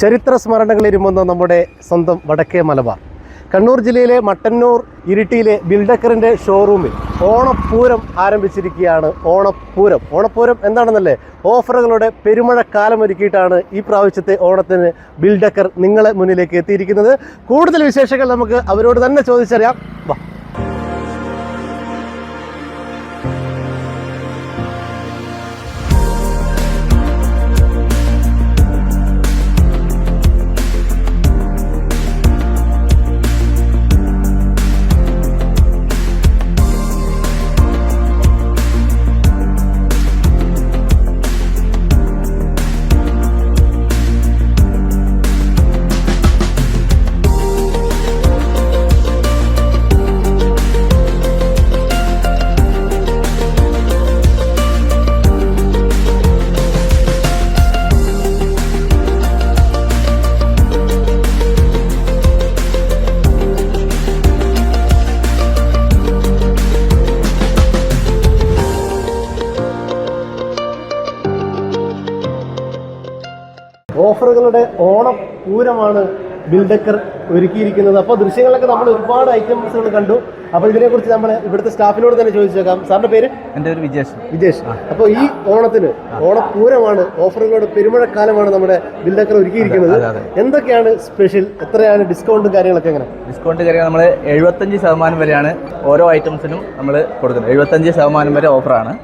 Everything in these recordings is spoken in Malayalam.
ചരിത്ര സ്മരണകൾ ഇരുമുന്ന നമ്മുടെ സ്വന്തം വടക്കേ മലബാർ. കണ്ണൂർ ജില്ലയിലെ മട്ടന്നൂർ ഇരിട്ടിയിലെ ബിൽഡക്കറിന്റെ ഷോറൂമിൽ ഓണപ്പൂരം ആരംഭിച്ചിരിക്കുകയാണ് ഓണപ്പൂരം. ഓണപ്പൂരം എന്താണെന്നല്ലേ? ഓഫറുകളുടെ പെരുമഴക്കാലം ഒരുക്കിയിട്ടാണ് ഈ പ്രാവശ്യത്തെ ഓണത്തിന് ബിൽഡക്കർ നിങ്ങളെ മുന്നിലേക്ക് എത്തിയിരിക്കുന്നത്. കൂടുതൽ വിശേഷങ്ങൾ നമുക്ക് അവരോട് തന്നെ ചോദിച്ചറിയാം. വാ. ഓഫറുകളുടെ ഓണപ്പൂരമാണ് ബിൽഡക്കർ ഒരുക്കിയിരിക്കുന്നത്. അപ്പോൾ ദൃശ്യങ്ങളൊക്കെ നമ്മൾ ഒരുപാട് ഐറ്റംസുകൾ കണ്ടു. അപ്പോൾ ഇതിനെക്കുറിച്ച് നമ്മൾ ഇവിടുത്തെ സ്റ്റാഫിനോട് തന്നെ ചോദിച്ചേക്കാം. സാറിന്റെ പേര്? എന്റെ പേര് വിജേഷ്. വിജേഷ്. അപ്പോൾ ഈ ഓണത്തിന് ഓണപ്പൂരമാണ് ഓഫറുകളുടെ പെരുമഴക്കാലമാണ് നമ്മുടെ ബിൽഡക്കർ ഒരുക്കിയിരിക്കുന്നത്. എന്തൊക്കെയാണ് സ്പെഷ്യൽ എത്രയാണ് ഡിസ്കൗണ്ടും കാര്യങ്ങളൊക്കെ എങ്ങനെ? ഡിസ്കൗണ്ട് കാര്യങ്ങൾ നമ്മൾ എഴുപത്തഞ്ച് ശതമാനം വരെയാണ് ഓരോ ഐറ്റംസിനും നമ്മൾ കൊടുക്കുന്നത്. എഴുപത്തഞ്ച് ശതമാനം വരെ ഓഫറാണ്.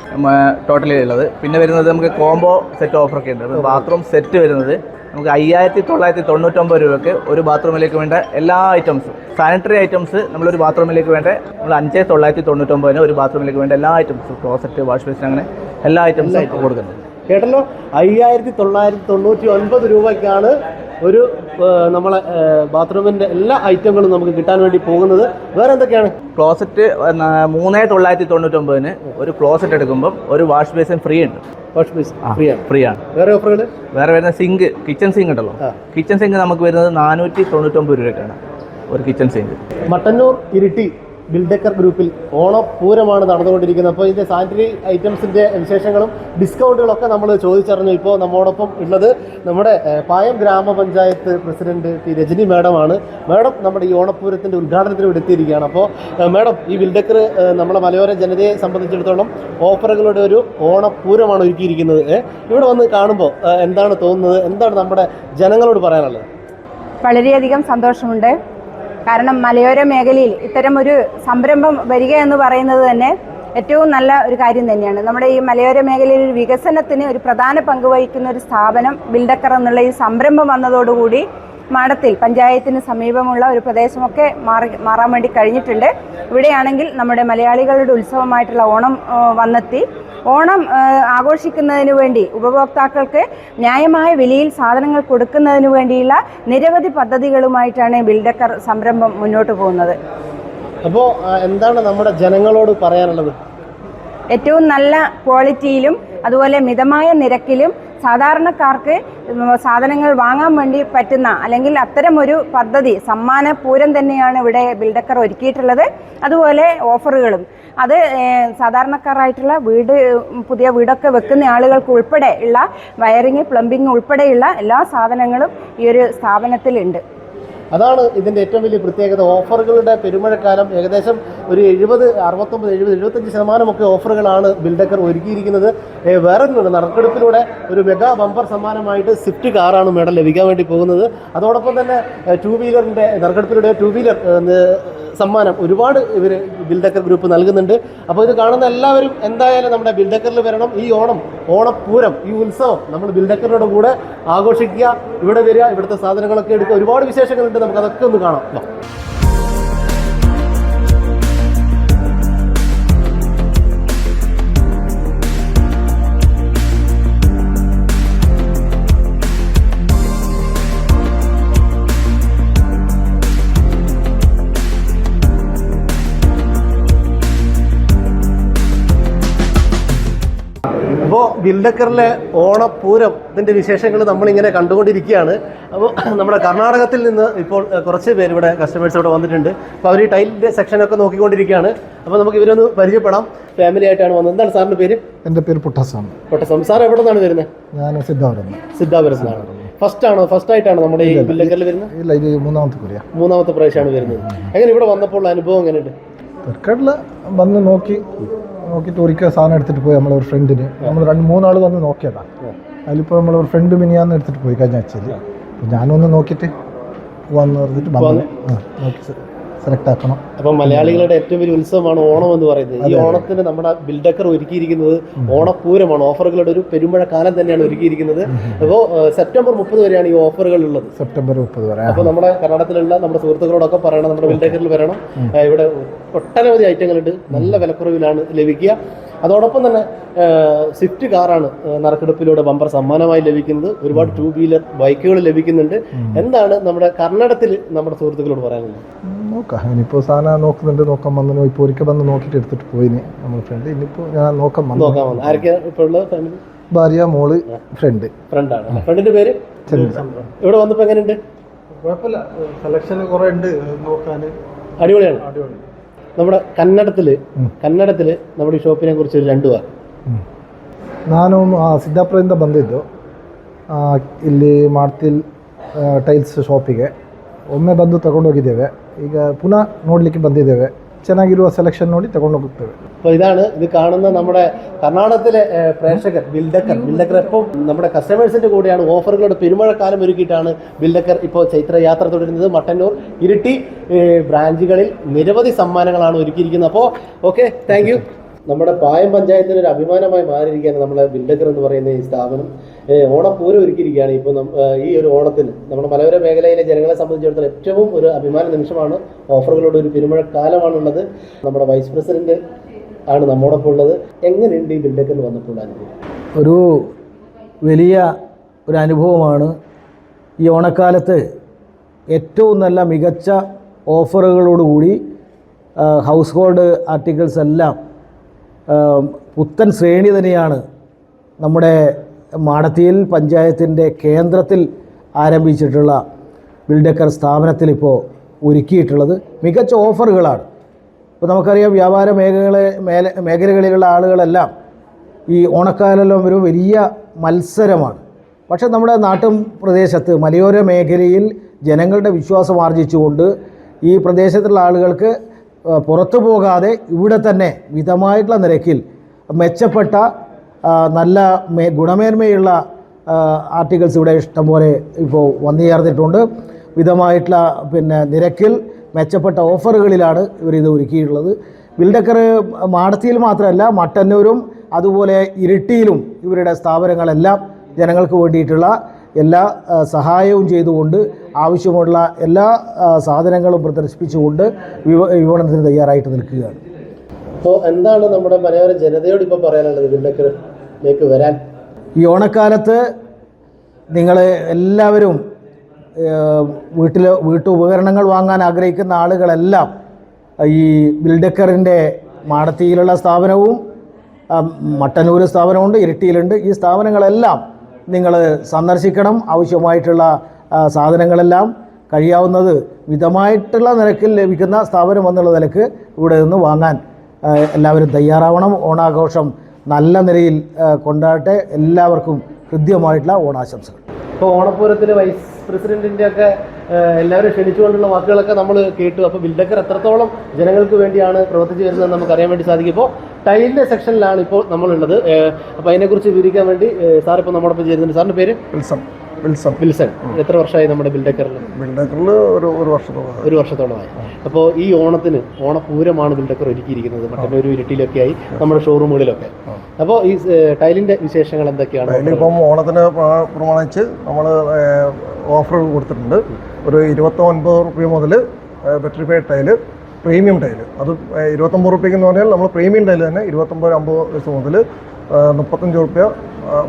ടോട്ടലി ഉള്ളത്. പിന്നെ വരുന്നത് നമുക്ക് കോംബോ സെറ്റ് ഓഫറൊക്കെ ഉണ്ട്. ബാത്റൂം സെറ്റ് വരുന്നത് നമുക്ക് അയ്യായിരത്തി തൊള്ളായിരത്തി തൊണ്ണൂറ്റൊമ്പത് രൂപയ്ക്ക് ഒരു ബാത്റൂമിലേക്ക് വേണ്ട എല്ലാ ഐറ്റംസും സാനിറ്ററി ഐറ്റംസ് നമ്മളൊരു ബാത്റൂമിലേക്ക് വേണ്ട നമ്മൾ അഞ്ച് തൊള്ളായിരത്തി തൊണ്ണൂറ്റൊമ്പതിന് ഒരു ബാത്റൂമിലേക്ക് വേണ്ട എല്ലാ ഐറ്റംസും ക്ലോസറ്റ് വാഷ് ബേസിൻ അങ്ങനെ എല്ലാ ഐറ്റംസും കൊടുക്കുന്നത് കേട്ടല്ലോ? അയ്യായിരത്തി തൊള്ളായിരത്തി തൊണ്ണൂറ്റി ഒൻപത് രൂപയ്ക്കാണ് ഒരു നമ്മളെ ബാത്റൂമിന്റെ എല്ലാ ഐറ്റങ്ങളും നമുക്ക് കിട്ടാൻ വേണ്ടി പോകുന്നത്. വേറെ എന്തൊക്കെയാണ് ക്ലോസറ്റ് മൂന്ന് തൊള്ളായിരത്തി തൊണ്ണൂറ്റൊമ്പതിന് ഒരു ക്ലോസറ്റ് എടുക്കുമ്പം ഒരു വാഷ് ബേസിൻ ഫ്രീ ഉണ്ട്. വാഷ് ഫ്രീ ആണ് ഫ്രീ ആണ് വേറെ ഓഫറുകൾ? വേറെ വരുന്ന സിങ്ക് കിച്ചൺ സിങ്ക് ഉണ്ടല്ലോ. കിച്ചൺ സിങ്ക് നമുക്ക് വരുന്നത് നാനൂറ്റി തൊണ്ണൂറ്റൊമ്പത് രൂപയ്ക്കാണ്. ഒരു കിച്ചൺ സിങ്ക്. മട്ടന്നൂർ ഇരിട്ടി ബിൽഡക്കർ ഗ്രൂപ്പിൽ ഓണപ്പൂരമാണ് നടന്നുകൊണ്ടിരിക്കുന്നത്. അപ്പോൾ ഇതിന്റെ സാനിറ്ററി ഐറ്റംസിന്റെ വിശേഷങ്ങളും ഡിസ്കൗണ്ടുകളൊക്കെ നമ്മൾ ചോദിച്ചറിഞ്ഞു ഇപ്പോൾ നമ്മോടൊപ്പം ഉള്ളത് നമ്മുടെ പായം ഗ്രാമപഞ്ചായത്ത് പ്രസിഡന്റ് പി രജനി മാഡമാണ്. മാഡം നമ്മുടെ ഈ ഓണപ്പൂരത്തിന്റെ ഉദ്ഘാടനത്തിന് എടുത്തിരിക്കുകയാണ് അപ്പോൾ മാഡം ഈ ബിൽഡക്കർ നമ്മുടെ മലയോര ജനതയെ സംബന്ധിച്ചിടത്തോളം ഓഫറുകളുടെ ഒരു ഓണപ്പൂരമാണ് ഒരുക്കിയിരിക്കുന്നത്. ഇവിടെ വന്ന് കാണുമ്പോൾ എന്താണ് തോന്നുന്നത്? എന്താണ് നമ്മുടെ ജനങ്ങളോട് പറയാനുള്ളത്? വളരെയധികം സന്തോഷമുണ്ട്. കാരണം മലയോര മേഖലയിൽ ഇത്തരം ഒരു സംരംഭം വരിക എന്ന് പറയുന്നത് തന്നെ ഏറ്റവും നല്ല ഒരു കാര്യം തന്നെയാണ്. നമ്മുടെ ഈ മലയോര മേഖലയിൽ വികസനത്തിന് ഒരു പ്രധാന പങ്ക് വഹിക്കുന്ന ഒരു സ്ഥാപനം ബിൽഡക്കർ എന്നുള്ള ഈ സംരംഭം വന്നതോടുകൂടി മാടത്തിൽ പഞ്ചായത്തിന് സമീപമുള്ള ഒരു പ്രദേശമൊക്കെ മാറി മാറാൻ വേണ്ടി കഴിഞ്ഞിട്ടുണ്ട്. ഇവിടെയാണെങ്കിൽ നമ്മുടെ മലയാളികളുടെ ഉത്സവമായിട്ടുള്ള ഓണം വന്നെത്തി. ഓണം ആഘോഷിക്കുന്നതിന് വേണ്ടി ഉപഭോക്താക്കൾക്ക് ന്യായമായ വിലയിൽ സാധനങ്ങൾ കൊടുക്കുന്നതിന് വേണ്ടിയുള്ള നിരവധി പദ്ധതികളുമായിട്ടാണ് ബിൽഡക്കർ സംരംഭം മുന്നോട്ട് പോകുന്നത്. അപ്പോൾ എന്താണ് നമ്മുടെ ജനങ്ങളോട് പറയാനുള്ളത്? ഏറ്റവും നല്ല ക്വാളിറ്റിയിലും അതുപോലെ മിതമായ നിരക്കിലും സാധാരണക്കാർക്ക് സാധനങ്ങൾ വാങ്ങാൻ വേണ്ടി പറ്റുന്ന അല്ലെങ്കിൽ അത്തരം ഒരു പദ്ധതി സമ്മാന പൂരം തന്നെയാണ് ഇവിടെ ബിൽഡക്കർ ഒരുക്കിയിട്ടുള്ളത്. അതുപോലെ ഓഫറുകളും. അത് സാധാരണക്കാരായിട്ടുള്ള വീട് പുതിയ വീടൊക്കെ വെക്കുന്ന ആളുകൾക്ക് ഉൾപ്പെടെ ഉള്ള വയറിങ് പ്ലംബിംഗ് ഉൾപ്പെടെയുള്ള എല്ലാ സാധനങ്ങളും ഈ ഒരു സ്ഥാപനത്തിലുണ്ട്. അതാണ് ഇതിന്റെ ഏറ്റവും വലിയ പ്രത്യേകത. ഓഫറുകളുടെ പെരുമഴക്കാലം ഏകദേശം ഒരു എഴുപത് അറുപത്തൊമ്പത് എഴുപത് എഴുപത്തഞ്ച് ശതമാനമൊക്കെ ഓഫറുകളാണ് ബിൽഡക്കർ ഒരുക്കിയിരിക്കുന്നത്. വേറെ ഒന്നുമില്ല നറുക്കെടുപ്പിലൂടെ ഒരു മെഗാ ബമ്പർ സമ്മാനമായിട്ട് സ്വിഫ്റ്റ് കാറാണ് മേഡം ലഭിക്കാൻ വേണ്ടി പോകുന്നത്. അതോടൊപ്പം തന്നെ ടു വീലറിന്റെ നറുക്കെടുപ്പിലൂടെ ടു വീലർ സമ്മാനം ഒരുപാട് ഇവർ ബിൽഡക്കർ ഗ്രൂപ്പ് നൽകുന്നുണ്ട്. അപ്പോൾ ഇത് കാണുന്ന എല്ലാവരും എന്തായാലും നമ്മുടെ ബിൽഡക്കറിൽ വരണം. ഈ ഓണം ഓണപ്പൂരം ഈ ഉത്സവം നമ്മൾ ബിൽഡക്കറിനോട് കൂടെ ആഘോഷിക്കുക ഇവിടെ വരിക ഇവിടുത്തെ സാധനങ്ങളൊക്കെ എടുക്കുക. ഒരുപാട് വിശേഷങ്ങളുണ്ട്. നമുക്ക് അതൊക്കെ ഒന്ന് കാണാം. ബിൽഡക്കറിലെ ഓണപ്പൂരം ഇതിന്റെ വിശേഷങ്ങൾ നമ്മളിങ്ങനെ കണ്ടുകൊണ്ടിരിക്കുകയാണ്. അപ്പോൾ നമ്മുടെ കർണാടകത്തിൽ നിന്ന് ഇപ്പോൾ കുറച്ച് പേര് ഇവിടെ കസ്റ്റമേഴ്സ് ഇവിടെ വന്നിട്ടുണ്ട്. അപ്പോൾ അവർ ഈ ടൈലിന്റെ സെക്ഷനൊക്കെ നോക്കിക്കൊണ്ടിരിക്കുകയാണ്. അപ്പോൾ നമുക്ക് ഇവരൊന്ന് പരിചയപ്പെടാം. ഫാമിലി ആയിട്ടാണ് വന്നത്. എന്താണ് സാറിന്റെ പേര്? എന്റെ പേര് പുട്ടസാണ് പുട്ടസ്വാമി സാർ എവിടെ നിന്നാണ് വരുന്നത് ഞാൻ സിദ്ധാപുരം സിദ്ധാപുരത്ത് നിന്നാണ് ഫസ്റ്റ് ആണോ? ഫസ്റ്റ് ആയിട്ടാണോ നമ്മുടെ ഈ ബില്ലക്കറിൽ വരുന്നത്? ഇല്ല ഇത് മൂന്നാമത്തെ കുറിയ. മൂന്നാമത്തെ പ്രാവശ്യമാണ് വരുന്നത്. എങ്ങനെ ഇവിടെ വന്നപ്പോൾ അനുഭവം എങ്ങനെയുണ്ട്? തർക്കടിൽ വന്ന് നോക്കി. നോക്കിയിട്ട് ഒരിക്കൽ സാധനം എടുത്തിട്ട് പോയി നമ്മളൊരു ഫ്രണ്ടിന്. നമ്മൾ രണ്ട് മൂന്നാൾ വന്ന് നോക്കിയതാ. അതിലിപ്പോൾ നമ്മളൊരു ഫ്രണ്ട് മിനിയാന്ന് എടുത്തിട്ട് പോയി കഴിഞ്ഞ ആഴ്ചയിൽ ഞാനൊന്ന് നോക്കിയിട്ട് വന്ന് പറഞ്ഞിട്ട് നോക്കി സെലക്ട് ആക്കണം. അപ്പൊ മലയാളികളുടെ ഏറ്റവും വലിയ ഉത്സവമാണ് ഓണം എന്ന് പറയുന്നത്. ഈ ഓണത്തിന് നമ്മുടെ ബിൽഡക്കർ ഒരുക്കിയിരിക്കുന്നത് ഓണപ്പൂരമാണ് ഓഫറുകളുടെ ഒരു പെരുമഴ കാലം തന്നെയാണ് ഒരുക്കിയിരിക്കുന്നത്. അപ്പോൾ സെപ്റ്റംബർ മുപ്പത് വരെയാണ് ഈ ഓഫറുകൾ ഉള്ളത് സെപ്റ്റംബർ മുപ്പത് വരെ അപ്പോൾ നമ്മുടെ കർണാടകത്തിലുള്ള നമ്മുടെ സുഹൃത്തുക്കളോടൊക്കെ പറയണം നമ്മുടെ ബിൽഡക്കറിൽ വരണം. ഇവിടെ ഒട്ടനവധി ഐറ്റങ്ങളുണ്ട്. നല്ല വിലക്കുറവിലാണ് ലഭിക്കുക. അതോടൊപ്പം തന്നെ സ്വിഫ്റ്റ് കാറാണ് നറുക്കെടുപ്പിലൂടെ ബമ്പർ സമ്മാനമായി ലഭിക്കുന്നത്. ഒരുപാട് ടൂ വീലർ ബൈക്കുകൾ ലഭിക്കുന്നുണ്ട്. എന്താണ് നമ്മുടെ കർണാടകത്തിൽ നമ്മുടെ സുഹൃത്തുക്കളോട് പറയാനുള്ളത്? നോക്കാം. ഇനിയിപ്പോൾ സാധനം നോക്കുന്നുണ്ട് നോക്കാൻ വന്നു ഇപ്പോൾ ഒരിക്കൽ വന്ന് നോക്കിയിട്ട് എടുത്തിട്ട് പോയിന് നമ്മൾ ഫ്രണ്ട് ഇനിയിപ്പോൾ ഞാൻ നോക്കാൻ വന്നു നോക്കാൻ വന്നു ആരൊക്കെയാണ് ഇപ്പോൾ ഉള്ളത്? ഫാമിലി ഭാര്യ മോൾ ഫ്രണ്ട് ഫ്രണ്ടാണ് ഫ്രണ്ടിന്റെ പേര്? ഇവിടെ വന്നപ്പോൾ എങ്ങനെയുണ്ട്? കുഴപ്പമില്ല. സെലക്ഷൻ കുറേ ഉണ്ട്. നോക്കാൻ അടിപൊളിയാണ്. നമ്മുടെ കന്നഡത്തില് കന്നഡത്തില് നമ്മുടെ ഈ ഷോപ്പിനെ കുറിച്ച് ഒരു രണ്ടു വാക്ക് ನಾನು ಆ, ಸಿದ್ದಾಪುರದಿಂದ ಬಂದಿದ್ದು ಆ, ಇಲ್ಲಿ ಮಾಡ್ತಿಲ್ ಟೈಲ್ಸ್ ಶಾಪಿಗೆ ಒಮ್ಮೆ ಬಂದು ತಗೊಂಡೋಗಿದ್ದೇವೆ ಈಗ ಪುನಃ ನೋಡಲಿಕ್ಕೆ ಬಂದಿದ್ದೇವೆ ಚೆನ್ನಾಗಿರುವ ಸೆಲೆಕ್ಷನ್ ನೋಡಿ ತಗೊಂಡೋಗುತ್ತೇವೆ അപ്പോൾ ഇതാണ് ഇത് കാണുന്ന നമ്മുടെ കർണാടകത്തിലെ ഏഹ്, പ്രേക്ഷകർ ബിൽഡക്കർ ബിൽഡക്കർ ഇപ്പോൾ നമ്മുടെ കസ്റ്റമേഴ്സിന്റെ കൂടെയാണ് ഓഫറുകളുടെ പെരുമഴക്കാലം ഒരുക്കിയിട്ടാണ് ബിൽഡക്കർ ഇപ്പോൾ ചൈത്ര യാത്ര തുടരുന്നത് മട്ടന്നൂർ ഇരിട്ടി ഏഹ്, ബ്രാഞ്ചുകളിൽ നിരവധി സമ്മാനങ്ങളാണ് ഒരുക്കിയിരിക്കുന്നത് അപ്പോൾ ഓക്കെ താങ്ക് യു നമ്മുടെ പായം പഞ്ചായത്തിന് ഒരു അഭിമാനമായി മാറിയിരിക്കുകയാണ് നമ്മുടെ ബിൽഡക്കർ എന്ന് പറയുന്ന ഈ സ്ഥാപനം. ഓണപ്പൂരം ഒരുക്കിയിരിക്കുകയാണ് ഇപ്പോൾ ഈ ഒരു ഓണത്തിന്. നമ്മുടെ മലയോര മേഖലയിലെ ജനങ്ങളെ സംബന്ധിച്ചിടത്തോളം ഏറ്റവും ഒരു അഭിമാന നിമിഷമാണ് ഓഫറുകളുടെ ഒരു പെരുമഴക്കാലമാണുള്ളത്. നമ്മുടെ വൈസ് പ്രസിഡന്റ് ആണ് നമ്മോടൊപ്പം ഉള്ളത്. എങ്ങനെയുണ്ട് ഈ ബിൽഡക്കറിൽ വന്നപ്പോൾ ഒരു വലിയ ഒരു അനുഭവമാണ് ഈ ഓണക്കാലത്ത് ഏറ്റവും നല്ല മികച്ച ഓഫറുകളോടുകൂടി ഹൗസ് ഹോൾഡ് ആർട്ടിക്കിൾസ് എല്ലാം പുത്തൻ ശ്രേണി തന്നെയാണ് നമ്മുടെ മാടത്തിയിൽ പഞ്ചായത്തിന്റെ കേന്ദ്രത്തിൽ ആരംഭിച്ചിട്ടുള്ള ബിൽഡക്കർ സ്ഥാപനത്തിൽ ഇപ്പോൾ ഒരുക്കിയിട്ടുള്ളത് മികച്ച ഓഫറുകളാണ്. ഇപ്പോൾ നമുക്കറിയാം വ്യാപാര മേഖലകളെ മേല മേഖലകളിലുള്ള ആളുകളെല്ലാം ഈ ഓണക്കാലെല്ലാം ഒരു വലിയ മത്സരമാണ്. പക്ഷേ നമ്മുടെ നാട്ടും പ്രദേശത്ത് മലയോര മേഖലയിൽ ജനങ്ങളുടെ വിശ്വാസം ആർജിച്ചുകൊണ്ട് ഈ പ്രദേശത്തുള്ള ആളുകൾക്ക് പുറത്തു പോകാതെ ഇവിടെ തന്നെ മിതമായിട്ടുള്ള നിരക്കിൽ മെച്ചപ്പെട്ട നല്ല മേ ഗുണമേന്മയുള്ള ആർട്ടിക്കിൾസ് ഇവിടെ ഇഷ്ടംപോലെ ഇപ്പോൾ വന്നു ചേർന്നിട്ടുണ്ട്. വിധമായിട്ടുള്ള പിന്നെ നിരക്കിൽ മെച്ചപ്പെട്ട ഓഫറുകളിലാണ് ഇവരിത് ഒരുക്കിയിട്ടുള്ളത്. ബിൽഡക്കർ മാടത്തിയിൽ മാത്രമല്ല മട്ടന്നൂരും അതുപോലെ ഇരിട്ടിയിലും ഇവരുടെ സ്ഥാപനങ്ങളെല്ലാം ജനങ്ങൾക്ക് വേണ്ടിയിട്ടുള്ള എല്ലാ സഹായവും ചെയ്തുകൊണ്ട് ആവശ്യമുള്ള എല്ലാ സാധനങ്ങളും പ്രദർശിപ്പിച്ചുകൊണ്ട് വിപ വിപണനത്തിന് തയ്യാറായിട്ട് നിൽക്കുകയാണ്. അപ്പോൾ എന്താണ് നമ്മുടെ മലയോര ജനതയോട് ഇപ്പോൾ പറയാനുള്ളത് ഇതിന്റെ വരാൻ? ഈ ഓണക്കാലത്ത് നിങ്ങൾ എല്ലാവരും വീട്ടിൽ വീട്ടുപകരണങ്ങൾ വാങ്ങാൻ ആഗ്രഹിക്കുന്ന ആളുകളെല്ലാം ഈ ബിൽഡക്കറിന്റെ മാടത്തിയിലുള്ള സ്ഥാപനവും മട്ടന്നൂർ സ്ഥാപനമുണ്ട് ഇരിട്ടിയിലുണ്ട് ഈ സ്ഥാപനങ്ങളെല്ലാം നിങ്ങൾ സന്ദർശിക്കണം. ആവശ്യമായിട്ടുള്ള സാധനങ്ങളെല്ലാം കഴിയാവുന്നത് മിതമായിട്ടുള്ള നിരക്കിൽ ലഭിക്കുന്ന സ്ഥാപനം എന്നുള്ള നിലയ്ക്ക് ഇവിടെ നിന്ന് വാങ്ങാൻ എല്ലാവരും തയ്യാറാവണം. ഓണാഘോഷം നല്ല നിലയിൽ കൊണ്ടാട്ടെ എല്ലാവർക്കും ഹൃദ്യമായിട്ടുള്ള ഓണാശംസകൾ. ഇപ്പോൾ ഓണപ്പൂരത്തിൽ വൈസ് പ്രസിഡന്റിന്റെ ഒക്കെ എല്ലാവരും ക്ഷണിച്ചുകൊണ്ടുള്ള വാക്കുകളൊക്കെ നമ്മൾ കേട്ടു. അപ്പോൾ ബിൽഡക്കർ എത്രത്തോളം ജനങ്ങൾക്ക് വേണ്ടിയാണ് പ്രവർത്തിച്ചു വരുന്നതെന്ന് നമുക്ക് അറിയാൻ വേണ്ടി സാധിക്കും. ഇപ്പോൾ ടൈലിന്റെ സെക്ഷനിലാണ് ഇപ്പോൾ നമ്മളുള്ളത്. അപ്പോൾ അതിനെക്കുറിച്ച് വിവരിക്കാൻ വേണ്ടി സാർ ഇപ്പോൾ നമ്മോടൊപ്പം ചേരുന്നുണ്ട്. സാറിന്റെ പേര്? Wilson Wilson Wilson. എത്ര വർഷമായി നമ്മുടെ ബിൽഡക്കറിൽ ബിൽഡക്കറിൽ ഒരു ഒരു വർഷത്തോളം ഒരു വർഷത്തോളമായി. അപ്പോൾ ഈ ഓണത്തിന് ഓണപൂരമാണ് ബിൽഡക്കർ ഒരുക്കിയിരിക്കുന്നത്. മറ്റേ ഒരു ഇരട്ടിയിലൊക്കെ ആയി നമ്മുടെ ഷോറൂമുകളിലൊക്കെ. അപ്പോൾ ഈ ടൈലിന്റെ വിശേഷങ്ങൾ എന്തൊക്കെയാണ്? ഇപ്പം ഓണത്തിന് പ്രമാണിച്ച് നമ്മൾ ഓഫറുകൾ കൊടുത്തിട്ടുണ്ട്. ഒരു ഇരുപത്തൊൻപത് റുപ്യ മുതൽ പെട്രിഫൈഡ് ടൈൽ പ്രീമിയം ടൈൽ. അത് ഇരുപത്തൊമ്പത് റുപ്യക്ക് എന്ന് പറഞ്ഞാൽ നമ്മൾ പ്രീമിയം ടൈൽ തന്നെ ഇരുപത്തൊമ്പത് അമ്പത് വയസ്സ് മുതൽ മുപ്പത്തഞ്ച് റുപ്യ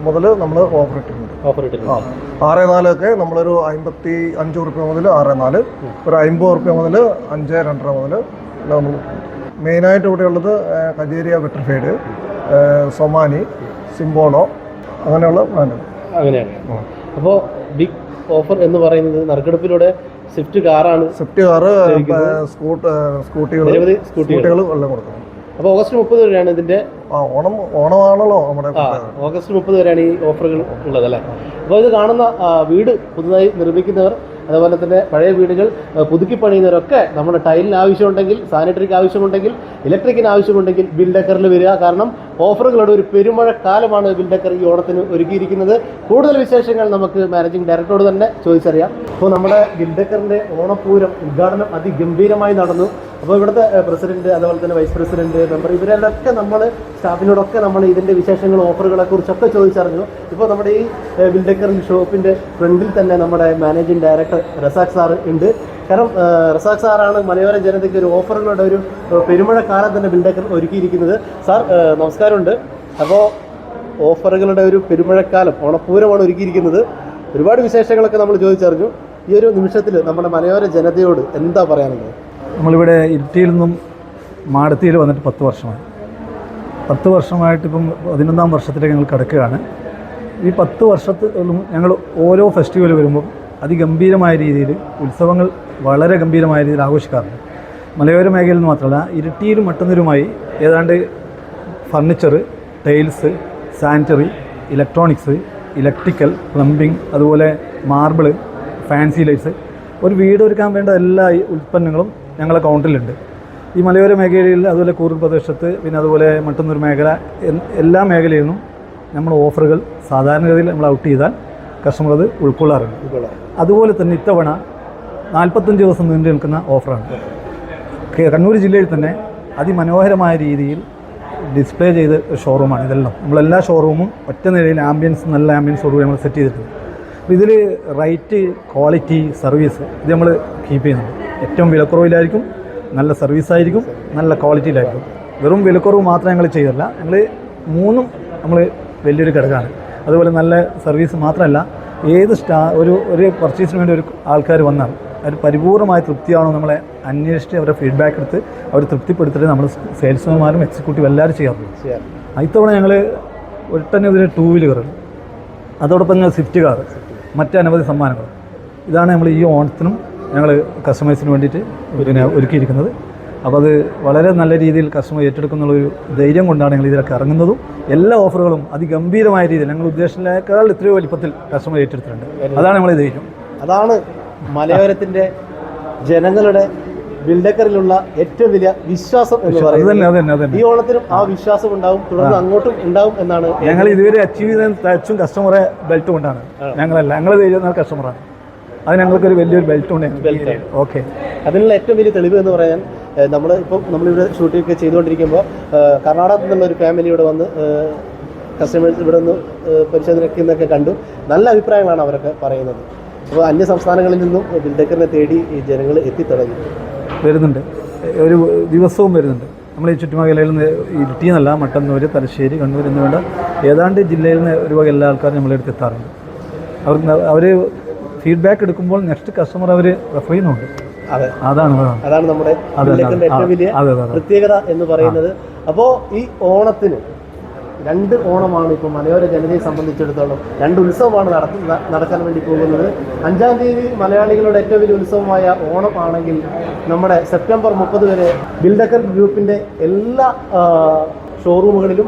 മുതൽ നമ്മൾ ഓഫർ ഇട്ടിട്ടുണ്ട്. ഓഫർ ഇട്ടിട്ടുണ്ട്. ആറ് നാലൊക്കെ നമ്മളൊരു അമ്പത്തി അഞ്ച് റുപ്യ മുതൽ ആറ് നാല് ഒരു അമ്പത് റുപ്യ മുതൽ അഞ്ച് രണ്ടര മുതൽ നമ്മൾ മെയിനായിട്ട് ഇവിടെ ഉള്ളത് ഏഹ്, കജേരിയ ഏഹ്, സൊമാനി സിംബോളോ അങ്ങനെയുള്ള ബ്രാൻഡുകൾ. അങ്ങനെയാണ്. അപ്പോൾ ബിഗ് ഓഫർ എന്ന് പറയുന്നത് നറുക്കെടുപ്പിലൂടെ സ്വിഫ്റ്റ് കാറാണ് സ്വിഫ്റ്റ് കാറ് സ്കൂട്ട് സ്കൂട്ടികൾ. സ്കൂട്ടികൾ എല്ലാം കൊടുക്കണം. അപ്പോൾ ഓഗസ്റ്റ് മുപ്പത് വരെയാണ് ഇതിന്റെ ഓണം ഓണമാണല്ലോ നമ്മുടെ ഓഗസ്റ്റ് മുപ്പത് വരെയാണ് ഈ ഓഫറുകൾ ഉള്ളത് അല്ലേ? അപ്പോൾ ഇത് കാണുന്ന വീട് പുതുതായി നിർമ്മിക്കുന്നവർ അതുപോലെ തന്നെ പഴയ വീടുകൾ പുതുക്കി പണിയുന്നവരൊക്കെ നമ്മുടെ ടൈലിന് ആവശ്യമുണ്ടെങ്കിൽ സാനിറ്ററിക്ക് ആവശ്യമുണ്ടെങ്കിൽ ഇലക്ട്രിക്കിന് ആവശ്യമുണ്ടെങ്കിൽ ബിൽഡക്കറിൽ വരിക. കാരണം ഓഫറുകളുടെ ഒരു പെരുമഴക്കാലമാണ് ബിൽഡക്കർ ഈ ഓണത്തിന് ഒരുക്കിയിരിക്കുന്നത്. കൂടുതൽ വിശേഷങ്ങൾ നമുക്ക് മാനേജിംഗ് ഡയറക്ടറോട് തന്നെ ചോദിച്ചറിയാം. അപ്പോൾ നമ്മുടെ ബിൽഡക്കറിന്റെ ഓണപ്പൂരം ഉദ്ഘാടനം അതിഗംഭീരമായി നടന്നു. അപ്പോൾ ഇവിടുത്തെ പ്രസിഡന്റ് അതുപോലെ തന്നെ വൈസ് പ്രസിഡന്റ് മെമ്പർ ഇവരെല്ലൊക്കെ നമ്മൾ സ്റ്റാഫിനോടൊക്കെ നമ്മൾ ഇതിന്റെ വിശേഷങ്ങൾ ഓഫറുകളെ കുറിച്ചൊക്കെ ചോദിച്ചറിഞ്ഞു. ഇപ്പോൾ നമ്മുടെ ഈ ബിൽഡക്കറിന്റെ ഷോപ്പിന്റെ ഫ്രണ്ടിൽ തന്നെ നമ്മുടെ മാനേജിംഗ് ഡയറക്ടർ റസാഖ് സാർ ഉണ്ട്. കാരണം റസാഖ് സാറാണ് മലയോര ജനതയ്ക്ക് ഒരു ഓഫറുകളുടെ ഒരു പെരുമഴക്കാലം തന്നെ ബിൽഡക്കർ ഒരുക്കിയിരിക്കുന്നത്. സാർ നമസ്കാരമുണ്ട്. അപ്പോൾ ഓഫറുകളുടെ ഒരു പെരുമഴക്കാലം ഓണപ്പൂരമാണ് ഒരുക്കിയിരിക്കുന്നത്. ഒരുപാട് വിശേഷങ്ങളൊക്കെ നമ്മൾ ചോദിച്ചറിഞ്ഞു. ഈ ഒരു നിമിഷത്തിൽ നമ്മുടെ മലയോര ജനതയോട് എന്താ പറയാനുള്ളത്? നമ്മളിവിടെ ഇരിട്ടിയിൽ നിന്നും മാടത്തിയിൽ വന്നിട്ട് പത്ത് വർഷമായി. പത്ത് വർഷമായിട്ട് ഇപ്പം പതിനൊന്നാം വർഷത്തിലേക്ക് ഞങ്ങൾ കിടക്കുകയാണ്. ഈ പത്ത് വർഷത്തിലും ഞങ്ങൾ ഓരോ ഫെസ്റ്റിവൽ വരുമ്പോൾ അതിഗംഭീരമായ രീതിയിൽ ഉത്സവങ്ങൾ വളരെ ഗംഭീരമായ രീതിയിൽ ആഘോഷിക്കാറുണ്ട്. മലയോര മേഖലയിൽ നിന്ന് മാത്രമല്ല ഇരിട്ടിയിലും മട്ടന്നൂരുമായി ഏതാണ്ട് furniture tiles sanitary electronics electrical plumbing അതുപോലെ മാർബിൾ ഫാൻസി ലൈറ്റ്സ് ഒരു വീട് ഒരുക്കാൻ വേണ്ട എല്ലാ ഉൽപ്പന്നങ്ങളും ഞങ്ങളെ കൗണ്ടറിലുണ്ട് ഈ മലയോര മേഖലയിൽ അതുപോലെ കൂറു പ്രദേശത്ത് പിന്നെ അതുപോലെ മട്ടന്നൂർ മേഖല എല്ലാ മേഖലയിൽ നിന്നും നമ്മൾ ഓഫറുകൾ സാധാരണഗതിയിൽ നമ്മൾ ഔട്ട് ചെയ്താൽ കസ്റ്റമർ അത് ഉൾക്കൊള്ളാറുണ്ട്. അതുപോലെ തന്നെ ഇത്തവണ നാൽപ്പത്തഞ്ച് ദിവസം നീണ്ടു നിൽക്കുന്ന ഓഫറാണ്. കണ്ണൂർ ജില്ലയിൽ തന്നെ അതിമനോഹരമായ രീതിയിൽ ഡിസ്പ്ലേ ചെയ്ത ഷോറൂമാണ് ഇതെല്ലാം. നമ്മളെല്ലാ ഷോറൂമും ഒറ്റ നിലയിൽ ആംബിയൻസ് നല്ല ആംബിയൻസോടുകൂടി നമ്മൾ സെറ്റ് ചെയ്തിട്ടുണ്ട്. അപ്പോൾ ഇതിൽ റൈറ്റ് ക്വാളിറ്റി സർവീസ് ഇത് നമ്മൾ കീപ്പ് ചെയ്യുന്നുണ്ട്. ഏറ്റവും വിലക്കുറവിലായിരിക്കും നല്ല സർവീസായിരിക്കും നല്ല ക്വാളിറ്റിയിലായിരിക്കും. വെറും വിലക്കുറവ് മാത്രം ഞങ്ങൾ ചെയ്തല്ല ഞങ്ങൾ മൂന്നും നമ്മൾ വലിയൊരു ഘടകമാണ്. അതുപോലെ നല്ല സർവീസ് മാത്രമല്ല ഏത് സ്റ്റാ ഒരു ഒരു പർച്ചേസിന് വേണ്ടി ഒരു ആൾക്കാർ വന്നാൽ അവർ പരിപൂർണമായ തൃപ്തിയാണോ നമ്മളെ അന്വേഷിച്ച് അവരുടെ ഫീഡ്ബാക്ക് എടുത്ത് അവർ തൃപ്തിപ്പെടുത്തിയിട്ട് നമ്മൾ സെയിൽസ്മാന്മാരും എക്സിക്യൂട്ടീവ് എല്ലാവരും ചെയ്യാറുണ്ട്. ചെയ്യാറ് ഇത്തവണ ഞങ്ങൾ ഒട്ടനവധി ടൂ വീലുകൾ അതോടൊപ്പം ഞങ്ങൾ സ്വിഫ്റ്റ് കാർ മറ്റനവധി സമ്മാനങ്ങൾ ഇതാണ് നമ്മൾ ഈ ഓണത്തിനും ഞങ്ങൾ കസ്റ്റമേഴ്സിന് വേണ്ടിയിട്ട് പിന്നെ ഒരുക്കിയിരിക്കുന്നത്. അപ്പോൾ അത് വളരെ നല്ല രീതിയിൽ കസ്റ്റമർ ഏറ്റെടുക്കുന്നുള്ളൊരു ധൈര്യം കൊണ്ടാണ് ഞങ്ങൾ ഇതിലൊക്കെ ഇറങ്ങുന്നതും. എല്ലാ ഓഫറുകളും അതിഗംഭീരമായ രീതിയിൽ ഞങ്ങൾ ഉദ്ദേശിച്ചതിനേക്കാൾ എത്രയോ വലിപ്പത്തിൽ കസ്റ്റമർ ഏറ്റെടുത്തിട്ടുണ്ട്. അതാണ് നമ്മൾ ധൈര്യം. അതാണ് മലയോരത്തിന്റെ ജനങ്ങളുടെ ബിൽഡക്കറിലുള്ള ഏറ്റവും വലിയ വിശ്വാസം എന്ന് പറയുന്നത്. ഈ ഓണത്തിനും ആ വിശ്വാസം ഉണ്ടാവും തുടർന്ന് അങ്ങോട്ടും ഉണ്ടാവും എന്നാണ് ഞങ്ങൾ ഇതുവരെ അച്ചീവ് ചെയ്ത തച്ചും കസ്റ്റമറെ ബെൽറ്റ് കൊണ്ടാണ്. ഞങ്ങളല്ല ഞങ്ങൾ ചെയ്യുന്ന കസ്റ്റമറാണ് അത് ഞങ്ങൾക്കൊരു വലിയൊരു ബെൽറ്റ് ഉണ്ട്. ഓക്കെ അതിനുള്ള ഏറ്റവും വലിയ തെളിവ് എന്ന് പറയാൻ നമ്മൾ ഇപ്പം നമ്മളിവിടെ ഷൂട്ടിംഗ് ചെയ്തുകൊണ്ടിരിക്കുമ്പോൾ കർണാടകത്തിൽ നിന്നുള്ള ഒരു ഫാമിലി ഇവിടെ വന്ന് കസ്റ്റമേഴ്സ് ഇവിടെ നിന്ന് പരിശോധനയ്ക്ക് കണ്ടു. നല്ല അഭിപ്രായങ്ങളാണ് അവരൊക്കെ പറയുന്നത്. അപ്പോൾ അന്യ സംസ്ഥാനങ്ങളിൽ നിന്നും ബിൽഡക്കറിനെ തേടി ഈ ജനങ്ങൾ എത്തിത്തുടങ്ങി. വരുന്നുണ്ട്. ഒരു ദിവസവും വരുന്നുണ്ട്. നമ്മൾ ഈ ചുറ്റുമേഖലയിൽ നിന്ന് ഇരിട്ടി എന്നല്ല മട്ടന്നൂർ തലശ്ശേരി കണ്ണൂർ എന്ന് വേണ്ട ഏതാണ്ട് ജില്ലയിൽ നിന്ന് ഒരു വക എല്ലാ ആൾക്കാരും നമ്മളെടുത്ത് എത്താറുണ്ട്. അവർ അവർ ഫീഡ്ബാക്ക് എടുക്കുമ്പോൾ നെക്സ്റ്റ് കസ്റ്റമർ അവർ റെഫർ ചെയ്യുന്നുണ്ട്. അതാണ് അതാണ്. നമ്മുടെ ഏറ്റവും വലിയ. പ്രത്യേകത എന്ന് പറയുന്നത്. അപ്പോൾ ഈ ഓണത്തിന് രണ്ട് ഓണമാണ് ഇപ്പോൾ മലയോര ജനതയെ സംബന്ധിച്ചിടത്തോളം രണ്ട് ഉത്സവമാണ് നടക്കാൻ വേണ്ടി പോകുന്നത്. അഞ്ചാം തീയതി മലയാളികളുടെ ഏറ്റവും വലിയ ഉത്സവമായ ഓണം ആണെങ്കിൽ നമ്മുടെ സെപ്റ്റംബർ മുപ്പത് വരെ ബിൽഡക്കർ ഗ്രൂപ്പിന്റെ എല്ലാ ഷോറൂമുകളിലും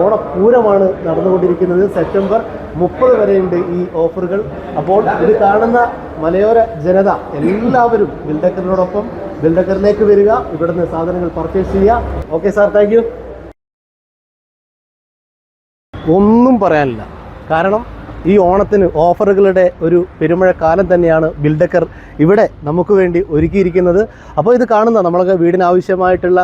ഓണപ്പൂരമാണ് നടന്നുകൊണ്ടിരിക്കുന്നത്. സെപ്റ്റംബർ മുപ്പത് വരെയുണ്ട് ഈ ഓഫറുകൾ. അപ്പോൾ ഇത് കാണുന്ന മലയോര ജനത എല്ലാവരും ബിൽഡക്കറിനോടൊപ്പം ബിൽഡക്കറിലേക്ക് വരിക. ഇവിടുന്ന് സാധനങ്ങൾ പർച്ചേസ് ചെയ്യുക. ഓക്കെ സാർ താങ്ക് ഒന്നും പറയാനില്ല. കാരണം ഈ ഓണത്തിന് ഓഫറുകളുടെ ഒരു പെരുമഴക്കാലം തന്നെയാണ് ബിൽഡക്കർ ഇവിടെ നമുക്ക് വേണ്ടി ഒരുക്കിയിരിക്കുന്നത്. അപ്പോൾ ഇത് കാണുന്ന നമ്മളൊക്കെ വീടിന് ആവശ്യമായിട്ടുള്ള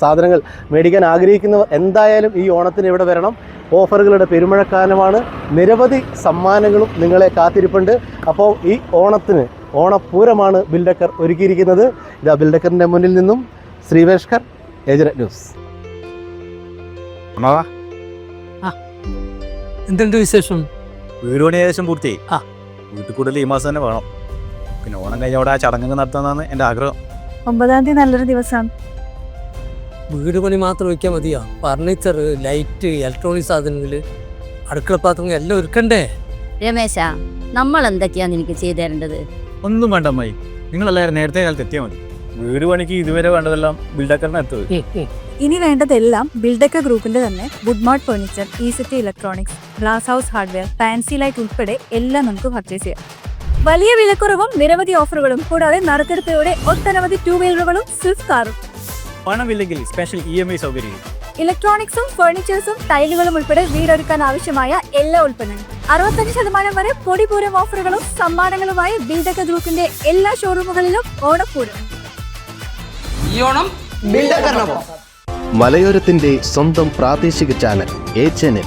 സാധനങ്ങൾ മേടിക്കാൻ ആഗ്രഹിക്കുന്നവർ എന്തായാലും ഈ ഓണത്തിന് ഇവിടെ വരണം. ഓഫറുകളുടെ പെരുമഴക്കാലമാണ് നിരവധി സമ്മാനങ്ങളും നിങ്ങളെ കാത്തിരിപ്പുണ്ട്. അപ്പോൾ ഈ ഓണത്തിന് ഓണപ്പൂരമാണ് ബിൽഡക്കർ ഒരുക്കിയിരിക്കുന്നത്. ഇതാ ബിൽഡക്കറിന്റെ മുന്നിൽ നിന്നും ശ്രീവേഷ്കർ ഏജന ന്യൂസ്. എന്തുണ്ട് വിശേഷം? വീട് പണി ഏകദേശം പൂർത്തിയായി. ആ. വീട്ടിൽ കൂടുതൽ ഈ മാസം തന്നെ വേണം. പിന്നെ ഓണം കഴിഞ്ഞ അവിടെ ആ ചടങ്ങ് നടത്താന്നാണ് എന്റെ ആഗ്രഹം. ഒമ്പതാം തീയതി നല്ലൊരു ദിവസമാണ് വീട് പണി മാത്രം വയ്ക്കാൻ മതിയോ? ഫർണിച്ചർ ലൈറ്റ് ഇലക്ട്രോണിക് സാധനങ്ങൾ അടുക്കള പാത്രങ്ങൾ എല്ലാം ഒരുക്കണ്ടേ? രമേശ നമ്മൾ എന്തൊക്കെയാണ് എനിക്ക് ചെയ്തു തരേണ്ടത്? ഒന്നും വേണ്ട അമ്മായി. നിങ്ങളെല്ലാവരും നേരത്തെ കാലത്ത് എത്തിയാൽ മതി. വീട് പണിക്ക് ഇതുവരെ വേണ്ടതെല്ലാം ബിൽഡക്കറിന് എത്തത് ഇനി വേണ്ടതെല്ലാം ബിൽഡക്ക ഗ്രൂപ്പിന്റെ തന്നെ Woodmart furniture ഈസിറ്റി city electronics glass house hardware fancy light ഉൾപ്പെടെ എല്ലാം നമുക്ക് പർച്ചേസ് ചെയ്യാം. വലിയ വിലക്കുറവും നിരവധി ഓഫറുകളും കൂടാതെ നറുക്കെടുപ്പയോടെ ഒട്ടനവധി ടൂ വീലറുകളും സ്വിഫ്റ്റ് കാറും പണമില്ലെങ്കിൽ സ്പെഷ്യൽ ഇ എം ഐ സൗകര്യം. ഇലക്ട്രോണിക്സും ഫർണിച്ചേഴ്സും ടൈലുകളും ഉൾപ്പെടെ വീടൊരുക്കാൻ ആവശ്യമായ എല്ലാ ഉൽപ്പന്നങ്ങളും. അറുപത്തഞ്ച് ശതമാനം വരെ പൊടിപൂരം ഓഫറുകളും സമ്മാനങ്ങളുമായി ബിൽഡക്ക ഗ്രൂപ്പിന്റെ എല്ലാ ഷോറൂമുകളിലും ഓണപ്പൂരം. മലയോരത്തിന്റെ സ്വന്തം പ്രാദേശിക ചാനൽ എ ചാനൽ